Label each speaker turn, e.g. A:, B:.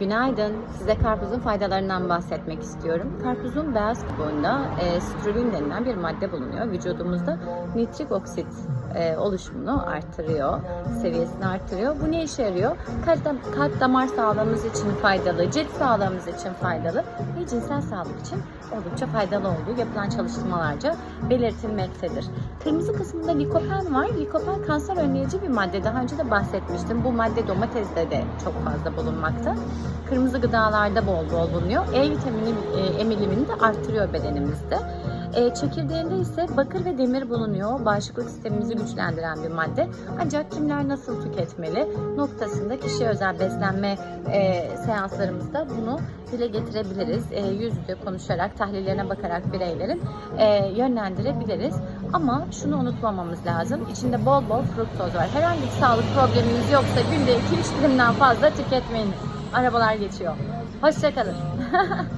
A: Günaydın. Size karpuzun faydalarından bahsetmek istiyorum. Karpuzun beyaz kabuğunda e, strolin denilen bir madde bulunuyor. Vücudumuzda nitrik oksit e, oluşumunu arttırıyor, seviyesini arttırıyor. Bu ne işe yarıyor? Kalp, kalp damar sağlığımız için faydalı, cilt sağlığımız için faydalı ve cinsel sağlık için oldukça faydalı olduğu yapılan çalışmalarca belirtilmektedir. Kırmızı kısmında likopen var. Likopen kanser önleyici bir madde. Daha önce de bahsetmiştim. Bu madde domateste de çok fazla bulunmakta. Kırmızı gıdalarda bol bol bulunuyor. E vitamini e, emilimini de arttırıyor bedenimizde. E, çekirdeğinde ise bakır ve demir bulunuyor. Bağışıklık sistemimizi güçlendiren bir madde. Ancak kimler nasıl tüketmeli noktasında kişiye özel beslenme e, seanslarımızda bunu dile getirebiliriz. E, yüz yüze konuşarak, tahlillerine bakarak bireylerin e, yönlendirebiliriz. Ama şunu unutmamamız lazım. İçinde bol bol fruktoz var. Herhangi bir sağlık probleminiz yoksa günde 2-3 dilimden fazla tüketmeyin. Arabalar geçiyor. Hoşçakalın.